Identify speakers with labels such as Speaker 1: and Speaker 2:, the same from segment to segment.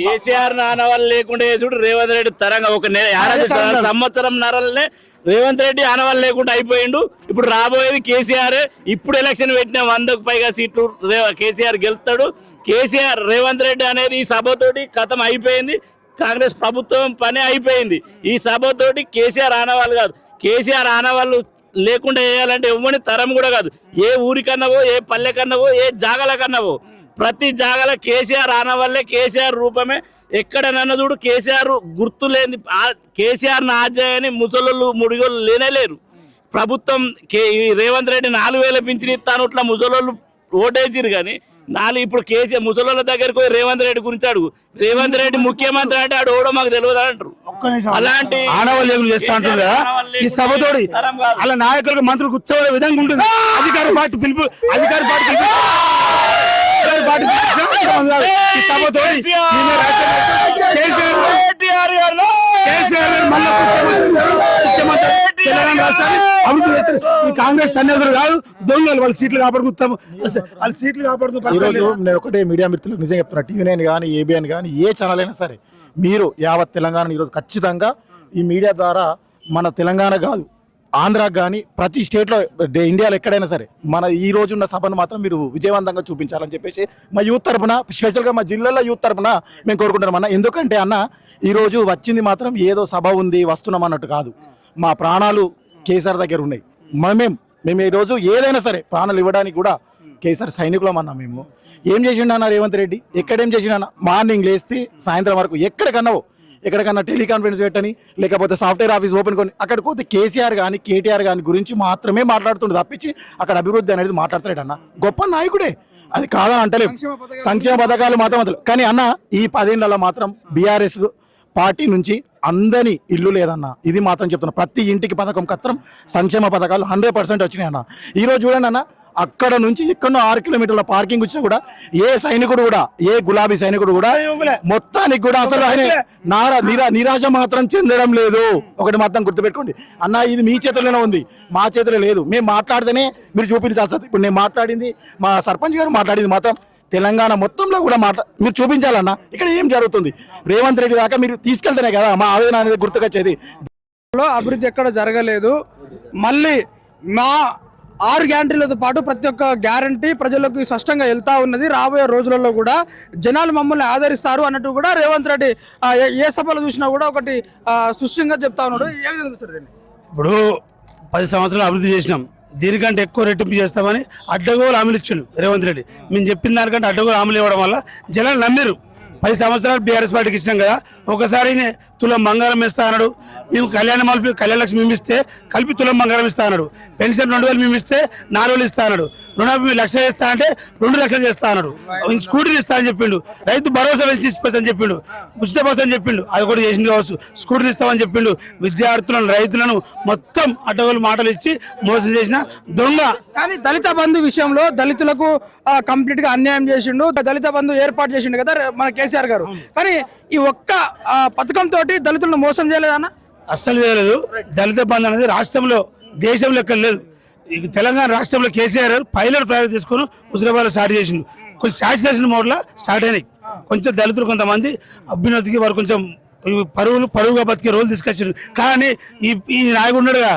Speaker 1: కేసీఆర్ నాన్న వాళ్ళు లేకుండా చూడు రేవంత్ రెడ్డి తరంగా ఒక నెల ఏడాది సంవత్సరం నరలనే రేవంత్ రెడ్డి ఆనవాళ్ళు లేకుండా అయిపోయిండు. ఇప్పుడు రాబోయేది కేసీఆర్. ఇప్పుడు ఎలక్షన్ పెట్టిన వందకు పైగా సీట్లు కేసీఆర్ గెలుస్తాడు. కేసీఆర్ రేవంత్ రెడ్డి అనేది ఈ సభతోటి కథం అయిపోయింది. కాంగ్రెస్ ప్రభుత్వం పని అయిపోయింది. ఈ సభతోటి కేసీఆర్ ఆనవాళ్ళు కాదు. కేసీఆర్ ఆనవాళ్ళు లేకుండా వేయాలంటే ఇవ్వని తరం కూడా కాదు. ఏ ఊరికన్నావో ఏ పల్లెకన్నావో ఏ జాగల కన్నావో ప్రతి జాగల కేసీఆర్ ఆనవల్లే కేసీఆర్ రూపమే. ఎక్కడ నన్న చూడు కేసీఆర్ గుర్తు లేని ఆ- కేసీఆర్ నాజాయని ముసలు ముడిగోళ్ళు లేనేలేరు ప్రభుత్వం కే ఈ రేవంత్ రెడ్డి నాలుగు వేల పింఛన్ ఇస్తాను ఇట్లా ముసలోళ్ళు ఓటేసిరు కానీ నాలుగు ఇప్పుడు కేసీఆర్ ముసలోళ్ళ దగ్గరికి పోయి రేవంత్ రెడ్డి గురించి అడుగు. రేవంత్ రెడ్డి ముఖ్యమంత్రి అంటే ఆడు ఓడో మాకు తెలియదు అంటారు. అలాంటి
Speaker 2: ఆనవాళ్ళు చేస్తా అంటారు ఈ సభతోడి. అలా నాయకులకు మంత్రులకు కూర్చోవే విధంగా ఉంటుంది. అధికార పార్టీ పిలుపు అధికార పార్టీ పిలుపు అధికార పార్టీ కేసీఆర్!
Speaker 1: కేటీఆర్ గారు.
Speaker 2: కేసీఆర్ గారు! మళ్ళా ముఖ్యమంత్రి ముఖ్యమంత్రి. తెలంగాణ రాష్ట్రాన్ని అభివృద్ధి చేస్తారు ఈ కాంగ్రెస్ సన్నిధులు కాదు దొంగలు వాళ్ళ సీట్లు కాపాడుకుంటాము వాళ్ళ సీట్లు కాపాడుతూ
Speaker 3: ఈరోజు నేను ఒకటే మీడియా మిత్రులకు నిజంగా చెప్తున్నా. టీవీ నైన్ కానీ ఏబిఎన్ కానీ ఏ ఛానల్ అయినా సరే మీరు యావత్ తెలంగాణ ఈరోజు ఖచ్చితంగా ఈ మీడియా ద్వారా మన తెలంగాణ కాదు ఆంధ్రాకి కానీ ప్రతి స్టేట్లో ఇండియాలో ఎక్కడైనా సరే మన ఈ రోజు ఉన్న సభను మాత్రం మీరు విజయవంతంగా చూపించాలని చెప్పేసి మా యూత్ తరపున స్పెషల్గా మా జిల్లాలో యూత్ తరపున మేము కోరుకుంటున్నాం అన్న. ఎందుకంటే అన్న ఈరోజు వచ్చింది మాత్రం ఏదో సభ ఉంది వస్తున్నాం అన్నట్టు కాదు. మా ప్రాణాలు కేసీఆర్ దగ్గర ఉన్నాయి. మేమేం మేము ఈరోజు ఏదైనా సరే ప్రాణాలు ఇవ్వడానికి కూడా కేసీఆర్ సైనికులం అన్నా మేము. ఏం చేసిండు అన్న రేవంత్ రెడ్డి? ఎక్కడేం చేసిండు అన్న? మార్నింగ్ లేస్తే సాయంత్రం వరకు ఎక్కడికన్నావో ఎక్కడికన్నా టెలికాన్ఫరెన్స్ పెట్టని లేకపోతే సాఫ్ట్వేర్ ఆఫీస్ ఓపెన్ కొని అక్కడికి పోతే కేసీఆర్ కానీ కేటీఆర్ కానీ గురించి మాత్రమే మాట్లాడుతుండే తప్పించి అక్కడ అభివృద్ధి అనేది మాట్లాడతాడు అన్న గొప్ప నాయకుడే. అది కాదని అంటలేము సంక్షేమ పథకాలు మాత్రం అసలు. కానీ అన్న ఈ పదేళ్ళలో మాత్రం బీఆర్ఎస్ పార్టీ నుంచి అందని ఇల్లు లేదన్న. ఇది మాత్రం చెప్తున్నా. ప్రతి ఇంటికి పథకం కత్రం సంక్షేమ పథకాలు హండ్రెడ్ పర్సెంట్ వచ్చినాయి అన్న ఈ రోజు చూడండి అన్న అక్కడ నుంచి ఎక్కడో ఆరు కిలోమీటర్ల పార్కింగ్ వచ్చినా కూడా ఏ సైనికుడు కూడా ఏ గులాబీ సైనికుడు కూడా మొత్తానికి కూడా అసలు ఆయన నారా నిరా నిరాశ మాత్రం చెందడం లేదు. ఒకటి మాత్రం గుర్తుపెట్టుకోండి. అన్న ఇది మీ చేతిలోనే ఉంది. మా చేతిలో లేదు. మేము మాట్లాడితేనే మీరు చూపించాల్సి వస్తుంది. ఇప్పుడు నేను మాట్లాడింది మా సర్పంచ్ గారు మాట్లాడింది మాత్రం తెలంగాణ మొత్తంలో కూడా మాట్లా మీరు చూపించాలన్నా ఇక్కడ ఏం జరుగుతుంది? రేవంత్ రెడ్డి దాకా మీరు తీసుకెళ్తేనే కదా మా ఆవేదన అనేది గుర్తుకొచ్చేది.
Speaker 4: అభివృద్ధి ఎక్కడ జరగలేదు. మళ్ళీ మా ఆరు గ్యారంటీలతో పాటు ప్రతి ఒక్క గ్యారంటీ ప్రజలకు స్పష్టంగా వెళ్తా ఉన్నది. రాబోయే రోజులలో కూడా జనాలు మమ్మల్ని ఆదరిస్తారు అన్నట్టు కూడా రేవంత్ రెడ్డి ఏ- సభలో చూసినా కూడా ఒకటి స్పష్టంగా చెప్తా ఉన్నాడు. ఏ విధంగా చూస్తారు దీన్ని
Speaker 2: ఇప్పుడు పది సంవత్సరాలు అభివృద్ధి చేసినాం. దీనికంటే ఎక్కువ రెట్టింపు చేస్తామని అడ్డగోలు హామీలు ఇచ్చిండు రేవంత్ రెడ్డి. మేము చెప్పిన దానికంటే అడ్డగోలు హామీలు ఇవ్వడం వల్ల జనాలు నమ్మిరు పది సంవత్సరాలు బీఆర్ఎస్ పార్టీకి ఇచ్చినాం కదా ఒకసారి తులం బంగారం ఇస్తా అన్నాడు. మేము కళ్యాణ మలిపి కళ్యాణ లక్ష్మి మేము ఇస్తే కలిపి తులం బంగారం ఇస్తా అన్నాడు. పెన్షన్ రెండు వేలు మేము ఇస్తే నాలుగు వేలు ఇస్తా అన్నాడు. రుణమాఫీ లక్ష చేస్తా అంటే రెండు లక్షలు చేస్తా అన్నాడు. స్కూటీలు ఇస్తా అని చెప్పిండు. రైతు భరోసా పెంచి ఇస్తామని చెప్పిండు. ఉచిత బస్సు అని చెప్పిండు. అది కూడా చేసింది కావచ్చు. స్కూటీలు ఇస్తామని చెప్పిండు. విద్యార్థులను రైతులను మొత్తం అడ్డగోలు మాటలు ఇచ్చి మోసం చేసిన దొంగ.
Speaker 4: కానీ దళిత బంధు విషయంలో దళితులకు కంప్లీట్గా అన్యాయం చేసిండు. దళిత బంధు ఏర్పాటు చేసిండు కదా మన కేసీఆర్ గారు. కానీ ఈ ఒక్క పథకం తోటి దళితులను మోసం చేయలేదన్న?
Speaker 2: అస్సలు లేదు దళిత బంధు అనేది రాష్ట్రంలో దేశంలో ఎక్కడ లేదు. తెలంగాణ రాష్ట్రంలో కేసీఆర్ పైలట్ ప్రయాణం తీసుకొని హుజరాబాద్ స్టార్ట్ చేసిండు. కొంచెం శాసినేషన్ మోడ్లో స్టార్ట్ అయినాయి. కొంచెం దళితులు కొంతమంది అభ్యున్నతికి వారు కొంచెం పరువులు పరువుగా బతికే రోజులు తీసుకొచ్చారు కానీ ఈ ఈ నాయకుడు ఉన్నాడుగా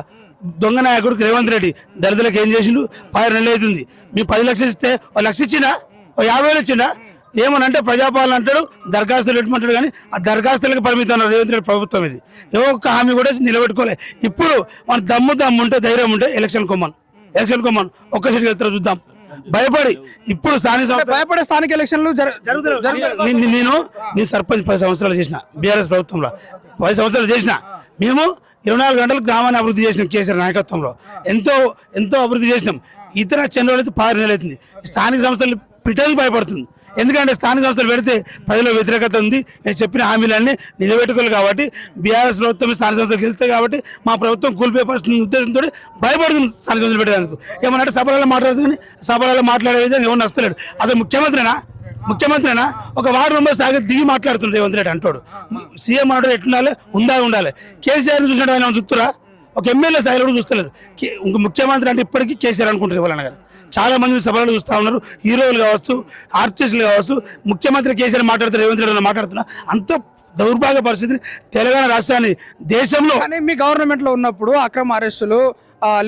Speaker 2: దొంగ నాయకుడు రేవంత్ రెడ్డి దళితులకు ఏం చేసిండు? పది నెలలు అవుతుంది. మీ పది లక్షలు ఇస్తే ఒక లక్ష ఇచ్చిండా? ఓ యాభై వేలు ఇచ్చిండా? ఏమనంటే ప్రజాపాలన అంటాడు దరఖాస్తులు పెట్టమంటాడు కానీ ఆ దరఖాస్తులకు పరిమితం అన్నారు రేవంత్ రెడ్డి ప్రభుత్వం ఇది. ఏ ఒక్క హామీ కూడా నిలబెట్టుకోలే. ఇప్పుడు మన దమ్ము దమ్ము ఉంటే ధైర్యం ఉంటే ఎలక్షన్ కొమ్మను. ఎలక్షన్ కొమ్మను. ఒక్క సీట్కి వెళ్తారో చూద్దాం. భయపడి. ఇప్పుడు స్థానిక
Speaker 4: భయపడే స్థానిక ఎలక్షన్లు
Speaker 2: నేను నేను సర్పంచ్ పది సంవత్సరాలు చేసిన బీఆర్ఎస్ ప్రభుత్వంలో. పది సంవత్సరాలు చేసిన. మేము ఇరవై నాలుగు గంటలు గ్రామాన్ని అభివృద్ధి చేసినాం కేసీఆర్ నాయకత్వంలో. ఎంతో ఎంతో అభివృద్ధి చేసినాం. ఇతర చంద్రులు అయితే పారు నెలలు అవుతుంది స్థానిక సంస్థలు పిటలు భయపడుతుంది. ఎందుకంటే స్థానిక సంస్థలు పెడితే ప్రజల వ్యతిరేకత ఉంది. నేను చెప్పిన హామీలన్నీ నిలబెట్టుకోవాలి కాబట్టి బీఆర్ఎస్ ప్రభుత్వం స్థానిక సంస్థలు గెలుస్తాయి కాబట్టి మా ప్రభుత్వం కూలిపోయే పరిస్థితి ఉద్దేశంతో భయపడుతుంది స్థానిక సంస్థలు పెట్టేందుకు. ఏమన్నా సభలలో మాట్లాడుతుంది. సభలలో మాట్లాడేది ఎవరు వస్తలేడు అసలు ముఖ్యమంత్రినా? ముఖ్యమంత్రినా? ఒక వార్డు మెంబర్ సాగి దిగి మాట్లాడుతుండే రేవంత్ రెడ్డి అంటాడు. సీఎం అన్నాడు ఎట్లుండాలి? ఉందా ఉండాలి. కేసీఆర్ చూసినట్టు ఆయన చూస్తురా ఒక ఎమ్మెల్యే స్థాయిలో కూడా చూస్తలేరు కే- ముఖ్యమంత్రి అంటే ఇప్పటికీ కేసీఆర్ అనుకుంటారు ఇవ్వాలన్న గారు చాలా మంది సభలు చూస్తూ ఉన్నారు. హీరోలు కావచ్చు ఆర్టిస్టులు కావచ్చు. ముఖ్యమంత్రి కేసీఆర్ మాట్లాడుతున్నారు రేవంత్ రెడ్డి మాట్లాడుతున్నా. అంత దౌర్భాగ్య పరిస్థితిని తెలంగాణ రాష్ట్రాన్ని దేశంలో
Speaker 4: కానీ మీ గవర్నమెంట్లో ఉన్నప్పుడు అక్రమ అరెస్టులు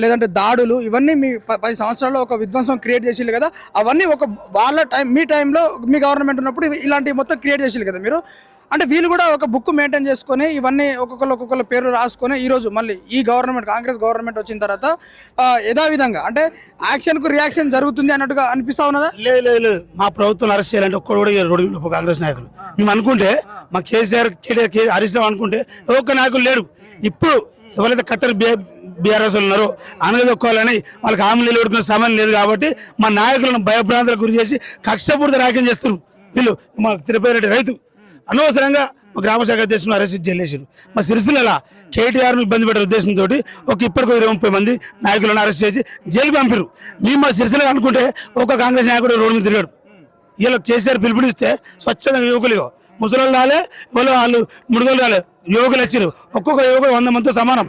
Speaker 4: లేదంటే దాడులు ఇవన్నీ మీ పది సంవత్సరాల్లో ఒక విధ్వంసం క్రియేట్ చేసిల్లు కదా. అవన్నీ ఒక వాళ్ళ టైం మీ టైంలో మీ గవర్నమెంట్ ఉన్నప్పుడు ఇలాంటివి మొత్తం క్రియేట్ చేసేది కదా మీరు? అంటే వీళ్ళు కూడా ఒక బుక్ మెయింటైన్ చేసుకొని ఇవన్నీ ఒక్కొక్కరు ఒక్కొక్కరు పేరు రాసుకొని ఈ రోజు మళ్ళీ ఈ గవర్నమెంట్ కాంగ్రెస్ గవర్నమెంట్ వచ్చిన తర్వాత యథావిధంగా అంటే యాక్షన్కు రియాక్షన్ జరుగుతుంది అన్నట్టుగా అనిపిస్తా ఉన్నదా?
Speaker 2: లేదు లేదు లేదు మా ప్రభుత్వం అరెస్ట్ చేయాలంటే ఒక్కడు కూడా రోడ్డు కాంగ్రెస్ నాయకులు. మేము అనుకుంటే మా కేసీఆర్ రావు అనుకుంటే ఒక్క నాయకులు లేరు ఇప్పుడు ఎవరైతే కట్టర్ బీఆర్ఎస్ ఉన్నారో అనగదొక్కోవాలని వాళ్ళకి హామీలు నిలబెట్టుకునే సమయం లేదు కాబట్టి మా నాయకులను భయభ్రాంతులకు గురి చేసి కక్షపూరిత రాజ్యం చేస్తున్నారు. వీళ్ళు మా తిరుపతి రెడ్డి రైతు. అనవసరంగా గ్రామ శాఖ అధ్యక్షులు అరెస్ట్ చేసేసారు మా సిరిసిల్ల కేటీఆర్ను ఇబ్బంది పెట్టే ఉద్దేశంతో ఒక ఇప్పటికో ఇరవై ముప్పై మంది నాయకులను అరెస్ట్ చేసి జైలు పంపారు మేము మా సిరిసిల్ల అనుకుంటే ఒక కాంగ్రెస్ నాయకుడు రోడ్డు మీద తిరిగాడు. వీళ్ళు కేసీఆర్ పిలుపునిస్తే స్వచ్ఛంగా యువకులు ముసలి రాలే వాళ్ళు వాళ్ళు ముడుగోలు రాలే. యువకులు వచ్చారు ఒక్కొక్క యువకుడు వంద మందితో సమానం.